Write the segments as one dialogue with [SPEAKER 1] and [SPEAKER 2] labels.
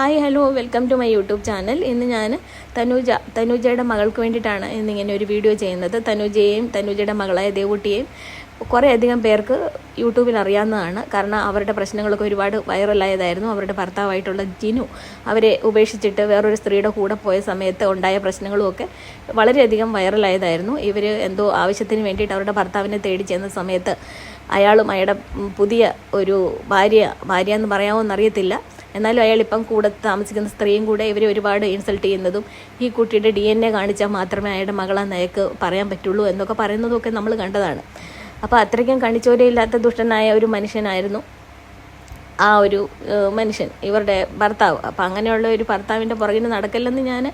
[SPEAKER 1] Hi hello welcome to my YouTube channel. ഇന്ന് ഞാൻ തനൂജ തനൂജയുടെ മകൾക്ക് വേണ്ടിയിട്ടാണ് ഇന്നിങ്ങനെ ഒരു വീഡിയോ ചെയ്യുന്നത്. തനൂജയെയും തനൂജയുടെ മകളായ ദേവൂട്ടിയെയും കുറേയധികം പേർക്ക് യൂട്യൂബിൽ അറിയാവുന്നതാണ്. കാരണം അവരുടെ പ്രശ്നങ്ങളൊക്കെ ഒരുപാട് വൈറലായതായിരുന്നു. അവരുടെ ഭർത്താവായിട്ടുള്ള ജിനു അവരെ ഉപേക്ഷിച്ചിട്ട് വേറൊരു സ്ത്രീയുടെ കൂടെ പോയ സമയത്ത് ഉണ്ടായ പ്രശ്നങ്ങളുമൊക്കെ വളരെയധികം വൈറലായതായിരുന്നു. ഇവർ എന്തോ ആവശ്യത്തിന് വേണ്ടിയിട്ട് അവരുടെ ഭർത്താവിനെ തേടി ചെന്ന സമയത്ത് അയാളും അയാളുടെ പുതിയ ഒരു ഭാര്യ ഭാര്യ എന്ന് പറയാമോ എന്നറിയത്തില്ല. എന്നാലും അയാൾ ഇപ്പം കൂടെ താമസിക്കുന്ന സ്ത്രീയും കൂടെ ഇവരെ ഒരുപാട് ഇൻസൾട്ട് ചെയ്യുന്നതും ഈ കുട്ടിയുടെ ഡി എൻ എ കാണിച്ചാൽ മാത്രമേ അയാളുടെ മകളാന്ന് അയാൾക്ക് പറയാൻ പറ്റുള്ളൂ എന്നൊക്കെ പറയുന്നതൊക്കെ നമ്മൾ കണ്ടതാണ്. അപ്പോൾ അത്രയ്ക്കും കണിച്ചോരയില്ലാത്ത ദുഷ്ടനായ ഒരു മനുഷ്യനായിരുന്നു. ആ ഒരു മനുഷ്യൻ ഇവരുടെ ഭർത്താവ്. അപ്പം അങ്ങനെയുള്ള ഒരു ഭർത്താവിന്റെ പുറകിന് നടക്കല്ലെന്ന് ഞാൻ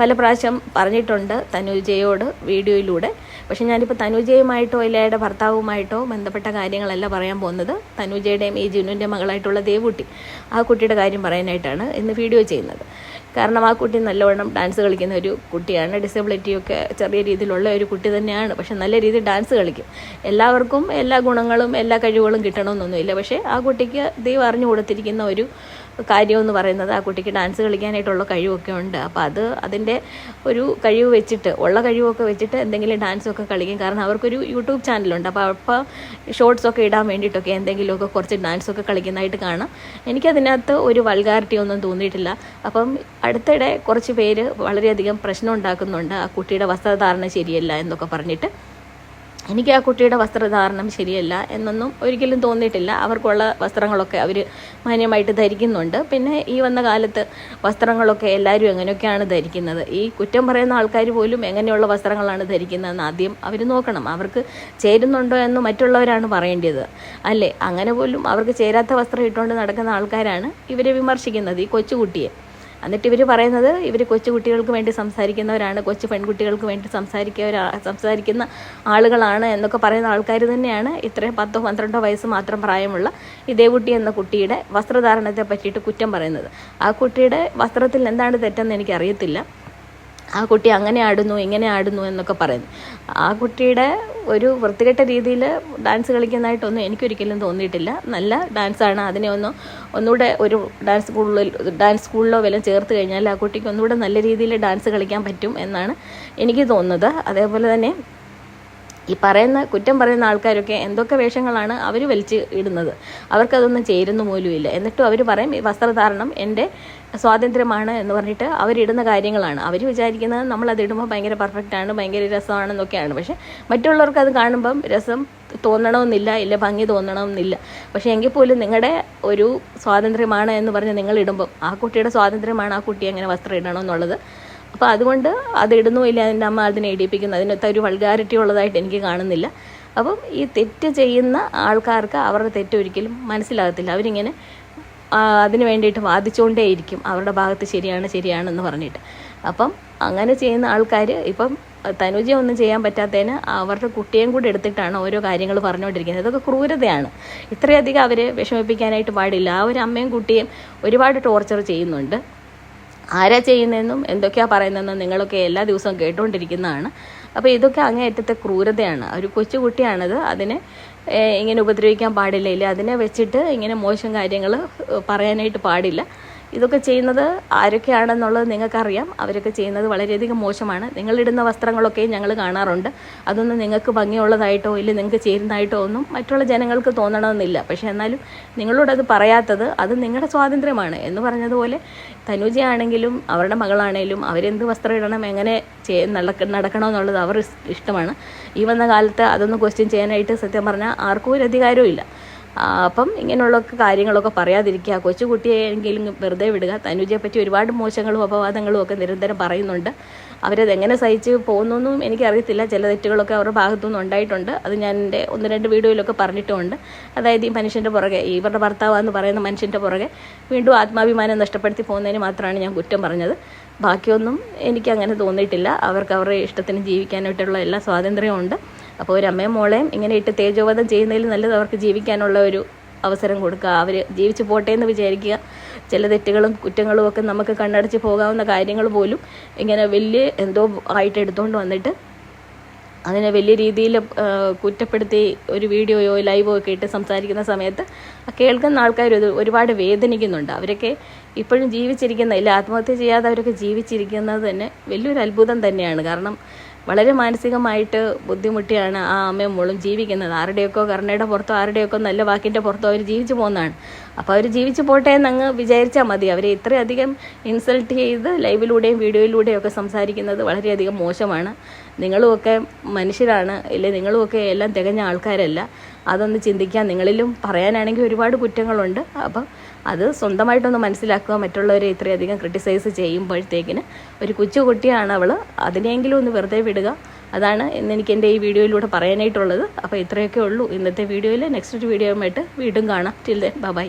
[SPEAKER 1] പല പ്രാവശ്യം പറഞ്ഞിട്ടുണ്ട് തനുജയോട് വീഡിയോയിലൂടെ. പക്ഷെ ഞാനിപ്പോൾ തനുജയുമായിട്ടോ ഇല്ലയുടെ ഭർത്താവുമായിട്ടോ ബന്ധപ്പെട്ട കാര്യങ്ങളല്ല പറയാൻ പോകുന്നത്. തനുജയുടെയും ഈ ജിനുവിന്റെ മകളായിട്ടുള്ള ദേവൂട്ടി ആ കുട്ടിയുടെ കാര്യം പറയാനായിട്ടാണ് ഇന്ന് വീഡിയോ ചെയ്യുന്നത്. കാരണം ആ കുട്ടി നല്ലവണ്ണം ഡാൻസ് കളിക്കുന്ന ഒരു കുട്ടിയാണ്. ഡിസബിലിറ്റിയൊക്കെ ചെറിയ രീതിയിലുള്ള ഒരു കുട്ടി തന്നെയാണ്. പക്ഷെ നല്ല രീതിയിൽ ഡാൻസ് കളിക്കും. എല്ലാവർക്കും എല്ലാ ഗുണങ്ങളും എല്ലാ കഴിവുകളും കിട്ടണമെന്നൊന്നുമില്ല. പക്ഷേ ആ കുട്ടിക്ക് ദൈവം അറിഞ്ഞു കൊടുത്തിരിക്കുന്ന ഒരു കാര്യം എന്ന് പറയുന്നത് ആ കുട്ടിക്ക് ഡാൻസ് കളിക്കാനായിട്ടുള്ള കഴിവൊക്കെ ഉണ്ട്. അപ്പോൾ അത് അതിന്റെ ഒരു കഴിവ് വെച്ചിട്ട് ഉള്ള കഴിവൊക്കെ വെച്ചിട്ട് എന്തെങ്കിലും ഡാൻസൊക്കെ കളിക്കും. കാരണം അവർക്കൊരു യൂട്യൂബ് ചാനലുണ്ട്. അപ്പോൾ അപ്പോൾ ഷോർട്സൊക്കെ ഇടാൻ വേണ്ടിയിട്ടൊക്കെ എന്തെങ്കിലുമൊക്കെ കുറച്ച് ഡാൻസൊക്കെ കളിക്കുന്നതായിട്ട് കാണാം. എനിക്കതിനകത്ത് ഒരു വൾഗാരിറ്റി ഒന്നും തോന്നിയിട്ടില്ല. അപ്പം അടുത്തിടെ കുറച്ച് പേര് വളരെയധികം പ്രശ്നം ഉണ്ടാക്കുന്നുണ്ട്. ആ കുട്ടിയുടെ വസ്ത്രധാരണ ശരിയല്ല എന്നൊക്കെ പറഞ്ഞിട്ട് എനിക്ക് ആ കുട്ടിയുടെ വസ്ത്രധാരണം ശരിയല്ല എന്നൊന്നും ഒരിക്കലും തോന്നിയിട്ടില്ല. അവർക്കുള്ള വസ്ത്രങ്ങളൊക്കെ അവർ മാന്യമായിട്ട് ധരിക്കുന്നുണ്ട്. പിന്നെ ഈ വന്ന കാലത്ത് വസ്ത്രങ്ങളൊക്കെ എല്ലാവരും എങ്ങനെയൊക്കെയാണ് ധരിക്കുന്നത്? ഈ കുറ്റം പറയുന്ന ആൾക്കാർ പോലും എങ്ങനെയുള്ള വസ്ത്രങ്ങളാണ് ധരിക്കുന്നതെന്ന് ആദ്യം അവർ നോക്കണം. അവർക്ക് ചേരുന്നുണ്ടോ എന്ന് മറ്റുള്ളവരാണ് പറയേണ്ടത്. അല്ലേ? അങ്ങനെ പോലും അവർക്ക് ചേരാത്ത വസ്ത്രം ഇട്ടുകൊണ്ട് നടക്കുന്ന ആൾക്കാരാണ് ഇവരെ വിമർശിക്കുന്നത് ഈ കൊച്ചുകുട്ടിയെ. എന്നിട്ട് ഇവർ പറയുന്നത് ഇവർ കൊച്ചു കുട്ടികൾക്ക് വേണ്ടി സംസാരിക്കുന്നവരാണ് കൊച്ചു പെൺകുട്ടികൾക്ക് വേണ്ടി സംസാരിക്കവരാ സംസാരിക്കുന്ന ആളുകളാണ് എന്നൊക്കെ പറയുന്ന ആൾക്കാർ തന്നെയാണ് ഇത്രയും പത്തോ പന്ത്രണ്ടോ വയസ്സ് മാത്രം പ്രായമുള്ള ദേവുട്ടി എന്ന കുട്ടിയുടെ വസ്ത്രധാരണത്തെ പറ്റിയിട്ട് കുറ്റം പറയുന്നത്. ആ കുട്ടിയുടെ വസ്ത്രത്തിൽ എന്താണ് തെറ്റെന്ന് എനിക്കറിയത്തില്ല. ആ കുട്ടി അങ്ങനെ ആടുന്നു ഇങ്ങനെ ആടുന്നു എന്നൊക്കെ പറയുന്നു. ആ കുട്ടിയുടെ ഒരു വൃത്തികെട്ട രീതിയിൽ ഡാൻസ് കളിക്കുന്നതായിട്ടൊന്നും എനിക്കൊരിക്കലും തോന്നിയിട്ടില്ല. നല്ല ഡാൻസാണ് അതിനെ ഒന്ന് ഒന്നുകൂടെ ഒരു ഡാൻസ് സ്കൂളിൽ ഡാൻസ് സ്കൂളിലോ വല്ലതും ചേർത്ത് കഴിഞ്ഞാൽ ആ കുട്ടിക്ക് ഒന്നുകൂടെ നല്ല രീതിയിൽ ഡാൻസ് കളിക്കാൻ പറ്റും എന്നാണ് എനിക്ക് തോന്നുന്നത്. അതേപോലെ തന്നെ ഈ പറയുന്ന കുറ്റം പറയുന്ന ആൾക്കാരൊക്കെ എന്തൊക്കെ വേഷങ്ങളാണ് അവർ വലിച്ച് ഇടുന്നത്? അവർക്കതൊന്നും ചേരുന്ന പോലുമില്ല എന്നിട്ടും അവർ പറയും ഈ വസ്ത്രധാരണം എന്റെ സ്വാതന്ത്ര്യമാണ് എന്ന് പറഞ്ഞിട്ട് അവരിടുന്ന കാര്യങ്ങളാണ്. അവർ വിചാരിക്കുന്നത് നമ്മളത് ഇടുമ്പോൾ ഭയങ്കര പെർഫെക്റ്റ് ആണ് ഭയങ്കര രസമാണെന്നൊക്കെയാണ്. പക്ഷേ മറ്റുള്ളവർക്ക് അത് കാണുമ്പം രസം തോന്നണമെന്നില്ല ഇല്ല ഭംഗി തോന്നണമെന്നില്ല. പക്ഷേ എങ്കിൽ പോലും നിങ്ങളുടെ ഒരു സ്വാതന്ത്ര്യമാണ് എന്ന് പറഞ്ഞ് നിങ്ങൾ ഇടുമ്പം ആ കുട്ടിയുടെ സ്വാതന്ത്ര്യമാണ് ആ കുട്ടി എങ്ങനെ വസ്ത്രം ഇടണമെന്നുള്ളത് അപ്പോൾ അതുകൊണ്ട് അത് ഇല്ല എന്റെ അമ്മ അതിനെ ഇടിപ്പിക്കുന്നു അതിനകത്ത് ഒരു വൾഗാരിറ്റി ഉള്ളതായിട്ട് എനിക്ക് കാണുന്നില്ല. അപ്പം ഈ തെറ്റ് ചെയ്യുന്ന ആൾക്കാർക്ക് അവരുടെ തെറ്റ് ഒരിക്കലും മനസ്സിലാകത്തില്ല. അവരിങ്ങനെ അതിന് വേണ്ടിയിട്ട് വാദിച്ചുകൊണ്ടേയിരിക്കും അവരുടെ ഭാഗത്ത് ശരിയാണ് ശരിയാണെന്ന് പറഞ്ഞിട്ട്. അപ്പം അങ്ങനെ ചെയ്യുന്ന ആൾക്കാർ ഇപ്പം തനുജ ഒന്നും ചെയ്യാൻ പറ്റാത്തതിന് അവരുടെ കുട്ടിയെയും കൂടി എടുത്തിട്ടാണ് ഓരോ കാര്യങ്ങൾ പറഞ്ഞുകൊണ്ടിരിക്കുന്നത് ഇതൊക്കെ ക്രൂരതയാണ്. ഇത്രയധികം അവരെ വിഷമിപ്പിക്കാനായിട്ട് പാടില്ല. ആ ഒരു അമ്മയും കുട്ടിയും ഒരുപാട് ടോർച്ചർ ചെയ്യുന്നുണ്ട്. ആരാ ചെയ്യുന്നതെന്നും എന്തൊക്കെയാ പറയുന്നതെന്നും നിങ്ങളൊക്കെ എല്ലാ ദിവസവും കേട്ടുകൊണ്ടിരിക്കുന്നതാണ് അപ്പോൾ ഇതൊക്കെ അങ്ങേയറ്റത്തെ ക്രൂരതയാണ്. ഒരു കൊച്ചുകുട്ടിയാണത് അതിനെ ഇങ്ങനെ ഉപദ്രവിക്കാൻ പാടില്ല. ഇല്ല അതിനെ വെച്ചിട്ട് ഇങ്ങനെ മോശം കാര്യങ്ങൾ പറയാനായിട്ട് പാടില്ല. ഇതൊക്കെ ചെയ്യുന്നത് ആരൊക്കെയാണെന്നുള്ളത് നിങ്ങൾക്കറിയാം. അവരൊക്കെ ചെയ്യുന്നത് വളരെയധികം മോശമാണ്. നിങ്ങളിടുന്ന വസ്ത്രങ്ങളൊക്കെ ഞങ്ങൾ കാണാറുണ്ട്. അതൊന്നും നിങ്ങൾക്ക് ഭംഗിയുള്ളതായിട്ടോ ഇല്ലെങ്കിൽ നിങ്ങൾക്ക് ചേരുന്നതായിട്ടോ ഒന്നും മറ്റുള്ള ജനങ്ങൾക്ക് തോന്നണമെന്നില്ല. പക്ഷേ എന്നാലും നിങ്ങളോടത് പറയാത്തത് അത് നിങ്ങളുടെ സ്വാതന്ത്ര്യമാണ്. എന്ന് പറഞ്ഞതുപോലെ തനുജയാണെങ്കിലും അവരുടെ മകളാണെങ്കിലും അവരെന്ത് വസ്ത്രം ഇടണം എങ്ങനെ ചെയ് നടക്ക നടക്കണമെന്നുള്ളത് അവർ ഇഷ്ടമാണ്. ഈ വന്ന കാലത്ത് അതൊന്നും ക്വസ്റ്റ്യൻ ചെയ്യാനായിട്ട് സത്യം പറഞ്ഞാൽ ആർക്കും ഒരു അധികാരവും ഇല്ല. അപ്പം ഇങ്ങനെയുള്ള കാര്യങ്ങളൊക്കെ പറയാതിരിക്കുക. കൊച്ചുകുട്ടിയെങ്കിലും വെറുതെ വിടുക. തനുജയെ പറ്റി ഒരുപാട് മോശങ്ങളും അപവാദങ്ങളും ഒക്കെ നിരന്തരം പറയുന്നുണ്ട്. അവരത് എങ്ങനെ സഹിച്ച് പോകുന്നൊന്നും എനിക്കറിയത്തില്ല. ചില തെറ്റുകളൊക്കെ അവരുടെ ഭാഗത്തുനിന്ന് ഉണ്ടായിട്ടുണ്ട്. അത് ഞാൻ എന്റെ ഒന്ന് രണ്ട് വീഡിയോയിലൊക്കെ പറഞ്ഞിട്ടുമുണ്ട്. അതായത് ഈ മനുഷ്യന്റെ പുറകെ ഇവരുടെ ഇവരുടെ ഭർത്താവെന്ന് പറയുന്ന മനുഷ്യന്റെ പുറകെ വീണ്ടും ആത്മാഭിമാനം നഷ്ടപ്പെടുത്തി പോകുന്നതിന് മാത്രമാണ് ഞാൻ കുറ്റം പറഞ്ഞത്. ബാക്കിയൊന്നും എനിക്കങ്ങനെ തോന്നിയിട്ടില്ല. അവർക്ക് അവരുടെ ഇഷ്ടത്തിന് ജീവിക്കാനായിട്ടുള്ള എല്ലാ സ്വാതന്ത്ര്യവും ഉണ്ട് അപ്പോൾ ഒരു അമ്മയും മോളെയും ഇങ്ങനെ ഇട്ട് തേജോവധം ചെയ്യുന്നതിൽ നല്ലത് അവർക്ക് ജീവിക്കാനുള്ള ഒരു അവസരം കൊടുക്കുക. അവർ ജീവിച്ചു പോട്ടെ എന്ന് വിചാരിക്കുക. ചില തെറ്റുകളും കുറ്റങ്ങളും ഒക്കെ നമുക്ക് കണ്ണടച്ച് പോകാവുന്ന കാര്യങ്ങൾ പോലും ഇങ്ങനെ വലിയ എന്തോ ആയിട്ട് എടുത്തുകൊണ്ട് വന്നിട്ട് അതിനെ വലിയ രീതിയിൽ കുറ്റപ്പെടുത്തി ഒരു വീഡിയോയോ ലൈവോ ഒക്കെ ഇട്ട് സംസാരിക്കുന്ന സമയത്ത് കേൾക്കുന്ന ആൾക്കാർ ഒരു ഒരുപാട് വേദനിക്കുന്നുണ്ട്. അവരൊക്കെ ഇപ്പോഴും ജീവിച്ചിരിക്കുന്ന ഇല്ല ആത്മഹത്യ ചെയ്യാതെ അവരൊക്കെ ജീവിച്ചിരിക്കുന്നത് തന്നെ വലിയൊരു അത്ഭുതം തന്നെയാണ്. കാരണം വളരെ മാനസികമായിട്ട് ബുദ്ധിമുട്ടിയാണ് ആ അമ്മയും മോളും ജീവിക്കുന്നത്. ആരുടെയൊക്കെ കരുണയുടെ പുറത്തോ ആരുടെയൊക്കെ നല്ല വാക്കിന്റെ പുറത്തോ അവർ ജീവിച്ചു പോകുന്നതാണ്. അപ്പോൾ അവർ ജീവിച്ചു പോട്ടെ എന്നങ്ങ് വിചാരിച്ചാൽ മതി. അവരെ ഇത്രയധികം ഇൻസൾട്ട് ചെയ്ത് ലൈവിലൂടെയും വീഡിയോയിലൂടെയും ഒക്കെ സംസാരിക്കുന്നത് വളരെയധികം മോശമാണ്. നിങ്ങളുമൊക്കെ മനുഷ്യരാണ്. ഇല്ലേ? നിങ്ങളുമൊക്കെ എല്ലാം തികഞ്ഞ ആൾക്കാരല്ല. അതൊന്ന് ചിന്തിക്കാൻ നിങ്ങളിലും പറയാനാണെങ്കിൽ ഒരുപാട് കുറ്റങ്ങളുണ്ട്. അപ്പം അത് സ്വന്തമായിട്ടൊന്ന് മനസ്സിലാക്കുക. മറ്റുള്ളവരെ ഇത്രയധികം ക്രിട്ടിസൈസ് ചെയ്യുമ്പോഴത്തേക്കിന് ഒരു കൊച്ചു കുട്ടിയാണ് അവൾ അതിനെങ്കിലും ഒന്ന് വെറുതെ വിടുക. അതാണ് ഇന്ന് എനിക്ക് എന്റെ ഈ വീഡിയോയിലൂടെ പറയാനായിട്ടുള്ളത്. അപ്പോൾ ഇത്രയൊക്കെ ഉള്ളൂ. ഇന്നത്തെ വീഡിയോയിൽ നെക്സ്റ്റ് വീഡിയോയുമായിട്ട് വീണ്ടും കാണാം. Till then bye